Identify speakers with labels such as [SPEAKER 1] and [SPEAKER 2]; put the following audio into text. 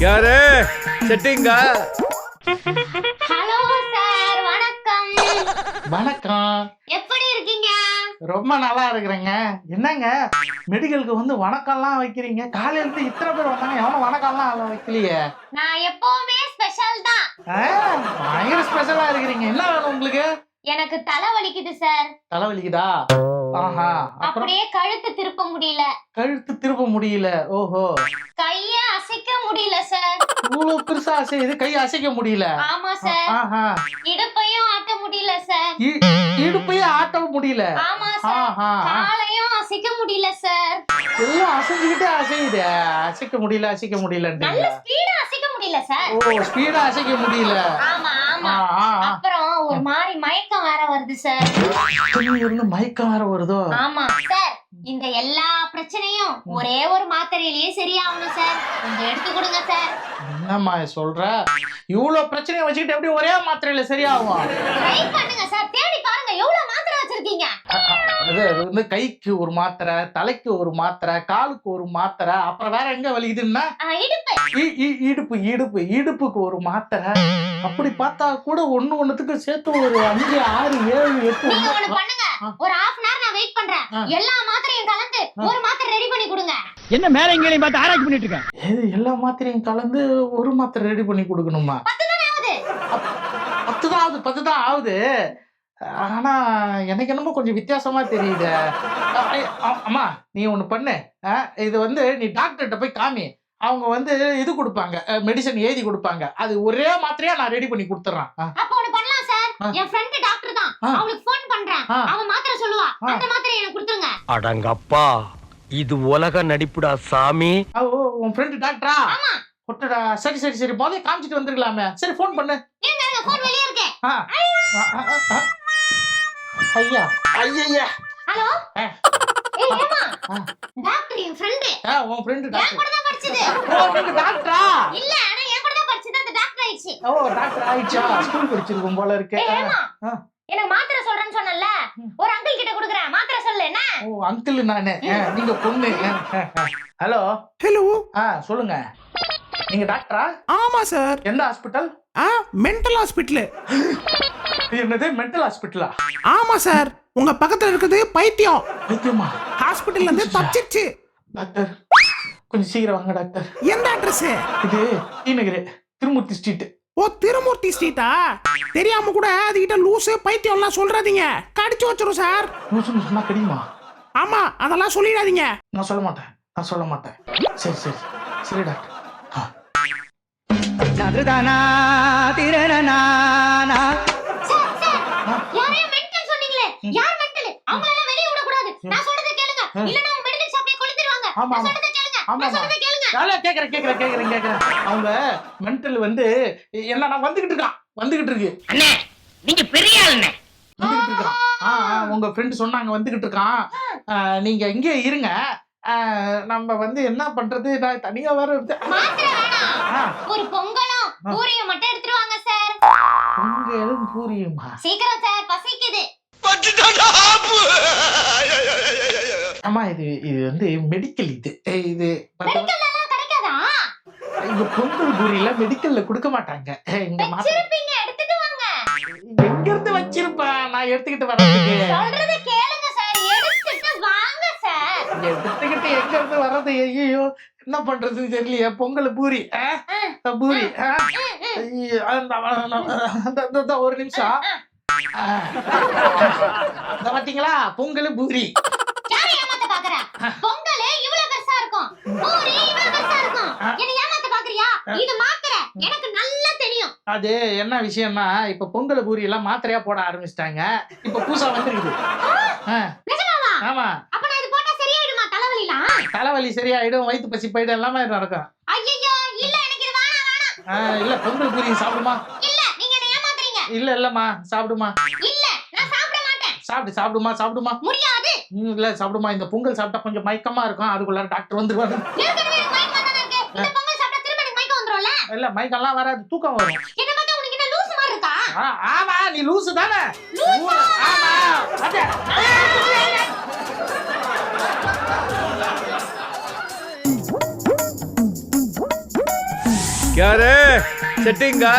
[SPEAKER 1] யாரு? செட்டிங்கா
[SPEAKER 2] hello sir வணக்கம்.
[SPEAKER 3] வணக்கம்.
[SPEAKER 2] எப்படி இருக்கீங்க?
[SPEAKER 3] ரொம்ப நல்லா இருக்கிறேங்க. என்னங்க? மெடிக்கலுக்கு வந்து வணக்கம்லாம் வைக்கிறீங்க? காலையில இருந்து இத்தனை பேர் வந்தாங்க. எவனும் வணக்கம்லாம் வைக்கலையே.
[SPEAKER 2] நான் எப்பவுமே ஸ்பெஷல் தான்.
[SPEAKER 3] ஆ, பயங்கர ஸ்பெஷலா இருக்கிறீங்க. என்ன வேணும் உங்களுக்கு?
[SPEAKER 2] எனக்கு தலை வலிக்குது சார்
[SPEAKER 3] தலைவலிக்குதா ஆஹா. அப்புறம்?
[SPEAKER 2] அப்படியே கழுத்து திருப்ப முடியல.
[SPEAKER 3] கழுத்து திருப்ப முடியல. ஓஹோ. இவ்வளவு பெருசா அசையுது கை அசைக்க முடியல.
[SPEAKER 2] ஆமா சார்.
[SPEAKER 3] ஆஹா
[SPEAKER 2] இடுப்பையும் ஆட்ட முடியல சார்.
[SPEAKER 3] இ- இடுப்பையே ஆட்ட முடியல.
[SPEAKER 2] ஆமா சார்.
[SPEAKER 3] ஆஹா
[SPEAKER 2] காலையும் அசைக்க முடியல சார்.
[SPEAKER 3] எல்லாம் அசைஞ்சுக்கிட்டே அசையுது. அசைக்க முடியல அசைக்க
[SPEAKER 2] நல்ல
[SPEAKER 3] முடியலன்றீங்க
[SPEAKER 2] ஸ்பீடா அசைக்க முடியல சார்.
[SPEAKER 3] ஓ ஸ்பீடா அசைக்க முடியல.
[SPEAKER 2] ஆமா ஆமா.
[SPEAKER 3] ஆ, ஆ.
[SPEAKER 2] அப்புறம் ஒரு மாதிரி மயக்கம் வேற வருது சார்.
[SPEAKER 3] இருந்து மயக்கம் வேற வருதோ?
[SPEAKER 2] ஆமா சார். இந்த எல்லா பிரச்சனையும் ஒரே ஒரு மாத்திரையிலேயே சரியாகணும் சார். கொஞ்சம் எடுத்து கொடுங்க சார்.
[SPEAKER 3] என்னம்மா சொல்ற? இவ்வளவு பிரச்சனையை வச்சுக்கிட்டு எப்படி ஒரே மாத்திரையில சரியாகும்?
[SPEAKER 2] ட்ரை பண்ணுங்க சார். தேடி பாருங்க. எவ்வளவு மாத்திரை வச்சிருக்கீங்க?
[SPEAKER 3] அது அது வந்து கைக்கு ஒரு மாத்திரை தலைக்கு ஒரு மாத்திரை காலுக்கு ஒரு மாத்திரை அப்புறம் வேற எங்க வலிக்குதுன்னா
[SPEAKER 2] ஆ, இடுப்பு.
[SPEAKER 3] இ- இ- இடுப்பு இடுப்பு இடுப்புக்கு ஒரு மாத்திரை. அப்படி பார்த்தா கூட ஒண்ணு ஒண்ணுத்துக்கு சேர்த்து ஒரு அஞ்சு ஆறு ஏழு எட்டு
[SPEAKER 2] நீங்க ஒண்ணு
[SPEAKER 3] ஒன்பது-
[SPEAKER 2] பண்ணுங்க. ஒரு half வெயிட் பண்றேன். எல்லா மாத்திரையும் கலந்து. ஒரு மாத்திரை ரெடி பண்ணி கொடுங்க.
[SPEAKER 4] என்ன மேல எங்கேயும் பார்த்து ஆராய்ச்சி பண்ணிட்டு இருக்கேன்?
[SPEAKER 3] ஏது எல்லா மாத்திரையும் கலந்து ஒரு மாத்திரை ரெடி பண்ணி கொடுக்கணுமா?
[SPEAKER 2] பத்து தானே ஆகுது?
[SPEAKER 3] பத்து தான் ஆகுது பத்து தான் ஆகுது. ஆனா எனக்கு என்னமோ கொஞ்சம் வித்தியாசமா தெரியுது. அம்மா நீ ஒண்ணு பண்ணு. இது வந்து நீ டாக்டர்கிட்ட போய் காமி. அவங்க வந்து இது கொடுப்பாங்க. மெடிசன் எழுதி கொடுப்பாங்க. அது ஒரே மாத்திரையா நான் ரெடி பண்ணி கொடுத்துட்றேன்.
[SPEAKER 2] அப்ப ஒண்ணு பண்ணலாம் சார். என் ஃப்ரெண்ட் டாக்டர் தான்.
[SPEAKER 3] ஆ.
[SPEAKER 2] அவளுக்கு ஃபோன் பண்றேன். அவன். அந்த மாத்திரை எனக்கு கொடுத்துருங்க.
[SPEAKER 1] அடங்கப்பா இது உலக நடிப்புடா சாமி.
[SPEAKER 3] உன் ஃப்ரெண்டு டாக்டரா
[SPEAKER 2] ஆமா.
[SPEAKER 3] ஒட்டடா சரி சரி சரி முதல்ல காமிச்சிட்டு வந்துருக்கலாமே. சரி ஃபோன் பண்ணு.
[SPEAKER 2] இருங்க இருங்க ஃபோன் வெளியே இருக்கு.
[SPEAKER 3] ஆ. ஐயா. ஐயா
[SPEAKER 2] ஹலோ?
[SPEAKER 3] ஆ.
[SPEAKER 2] ஏய் ஏமா
[SPEAKER 3] ஆ.
[SPEAKER 2] டாக்டர் என் ஃப்ரெண்ட்
[SPEAKER 3] உன் ஃப்ரெண்டு
[SPEAKER 2] என்
[SPEAKER 3] டாக்டர்
[SPEAKER 2] கூட தான் படிச்சது.
[SPEAKER 3] ஓ நீங்க டாக்டரா
[SPEAKER 2] இல்ல ஆனா என் கூட தான் படிச்சது. அந்த டாக்டர் ஆயிடுச்சு.
[SPEAKER 3] ஓ டாக்டர் ஆயிடுச்சா? ஸ்கூல் படிச்சிருக்கும் போல இருக்கு.
[SPEAKER 2] ஏய் ஏமா
[SPEAKER 3] ஆ.
[SPEAKER 2] எனக்கு மாத்திரை சொல்றேன்னு சொன்னல
[SPEAKER 3] ம்.
[SPEAKER 2] ஒரு அங்கிள் கிட்ட குடுக்குறேன். மாத்திரை சொல்லு என்ன?
[SPEAKER 3] ஓ அங்கிள் நானு நீங்க பொண்ணு. ஹலோ
[SPEAKER 5] ஹலோ
[SPEAKER 3] ஆ. சொல்லுங்க. நீங்க டாக்டரா
[SPEAKER 5] ஆமா சார்
[SPEAKER 3] எந்த ஹாஸ்பிட்டல்
[SPEAKER 5] ஆ மென்டல் ஹாஸ்பிட்டல்
[SPEAKER 3] என்னது மென்டல் ஹாஸ்பிட்டலா
[SPEAKER 5] ஆமா சார் உங்க பக்கத்துல இருக்குது பைத்தியம்.
[SPEAKER 3] வைத்தியமா
[SPEAKER 5] ஹாஸ்பிட்டல்ல இருந்து தப்பிச்சிருச்சு.
[SPEAKER 3] டாக்டர் கொஞ்சம் சீக்கிரம் வாங்க டாக்டர்
[SPEAKER 5] எந்த அட்ரஸ்
[SPEAKER 3] இது டி நகர் திருமூர்த்தி ஸ்ட்ரீட்
[SPEAKER 5] ஓ திருமூர்த்தி ஸ்ட்ரீட்டா தெரியாம கூட அதுகிட்ட லூசு பைத்தியம்லாம் சொல்றாதீங்க. கடிச்சு வச்சிரும் சார்.
[SPEAKER 3] நூசு சொன்னா கிடைக்குமா?
[SPEAKER 5] ஆமா அதெல்லாம் சொல்லிடாதீங்க.
[SPEAKER 3] நான் சொல்ல மாட்டேன். நான் சொல்ல மாட்டேன். சரி சரி சரி டாக்டர்.
[SPEAKER 2] யாரையோ மென்டல் சொன்னீங்களே. யார் மென்டல்? அவங்கள எல்லாம் வெளிய விட கூடாது நான் சொல்றதை கேளுங்க. இல்லனா உங்க மெடிக்கல் ஷாப்லயே கொளுத்திடுவாங்க
[SPEAKER 3] ஆமா,
[SPEAKER 2] நான். சொல்றதை
[SPEAKER 3] ஆமா, நல்லா கேக்குறேன் கேக்குறேன் கேக்குறேன் கேக்குறேன். அவங்க மென்டல் வந்து என்ன நான் வந்துகிட்டு இருக்கான். வந்துகிட்டு இருக்கு.
[SPEAKER 4] அண்ணே நீங்க பெரிய ஆளுண்ணே.
[SPEAKER 3] வந்துகிட்டு இருக்கான். ஆ உங்க ஃப்ரெண்ட் சொன்னாங்க வந்துகிட்டு இருக்கான். நீங்க இங்கே இருங்க. நம்ம வந்து என்ன பண்றது? நான் தனியா வேற
[SPEAKER 2] ஒரு பொங்கலும். பூரியும் மட்டும் எடுத்துட்டு வாங்க சார்.
[SPEAKER 3] உங்க எதுவும் பூரியுமா?
[SPEAKER 2] சீக்கிரம் சார். பசிக்குது.
[SPEAKER 3] ஆமா இது இது வந்து மெடிக்கல் இது. இது இங்க பொங்கல் பூரியில மெடிக்கல்ல கொடுக்க மாட்டாங்க. இங்க எங்க இருந்து வச்சிருப்பேன்? நான் எடுத்துக்கிட்டு
[SPEAKER 2] சார்.
[SPEAKER 3] எடுத்துக்கிட்டு எங்க இருந்து வர்றது? ஐயோ என்ன பண்றதுன்னு தெரியலையே. பொங்கல் பூரி? பூரி ஒரு நிமிஷம். பாத்தீங்களா? பொங்கல் பூரி.
[SPEAKER 2] பொங்கல் இவ்வளவு பெருசா இருக்கும். பூரி இவ்வளவு பெருசா இருக்கும். என்ன ஏமாத்த பாக்குறியா? இது மாத்திரை. எனக்கு நல்லா தெரியும்.
[SPEAKER 3] அது என்ன விஷயம்னா இப்ப பொங்கல் பூரி எல்லாம் மாத்திரையா போட ஆரம்பிச்சிட்டாங்க. இப்ப புதுசா வந்துருக்குது. ஆ,
[SPEAKER 2] நிஜமாவா?
[SPEAKER 3] ஆமா.
[SPEAKER 2] அப்ப நான் இது போட்டா சரியாயிடுமா தலைவலிலாம்?
[SPEAKER 3] தலைவலி சரியாயிடும் வயிற்று பசி போயிடும் எல்லாமே நடக்கும்.
[SPEAKER 2] ஐயோ இல்ல எனக்கு இது வேணாம் வேணாம்.
[SPEAKER 3] ஆ, இல்ல பொங்கல் பூரி சாப்பிடுமா?
[SPEAKER 2] இல்ல நீங்க என்ன ஏமாத்துறீங்க.
[SPEAKER 3] இல்ல இல்லம்மா சாப்பிடுமா?
[SPEAKER 2] இல்ல நான் சாப்பிட மாட்டேன்.
[SPEAKER 3] சாப்பிடு சாப்பிடுமா சாப்பிடுமா?
[SPEAKER 2] முடியாது.
[SPEAKER 3] இல்ல சாப்பிடுமா? இந்த பொங்கல் சாப்பிட்டா கொஞ்சம் மயக்கமா இருக்கும். அதுக்குள்ள டாக்டர் வந்துருவாரு. இல்ல மயக்கம்லாம் வராது. தூக்கம் வரும். ஆமா நீ லூசு தானே?
[SPEAKER 4] செட்டிங்கா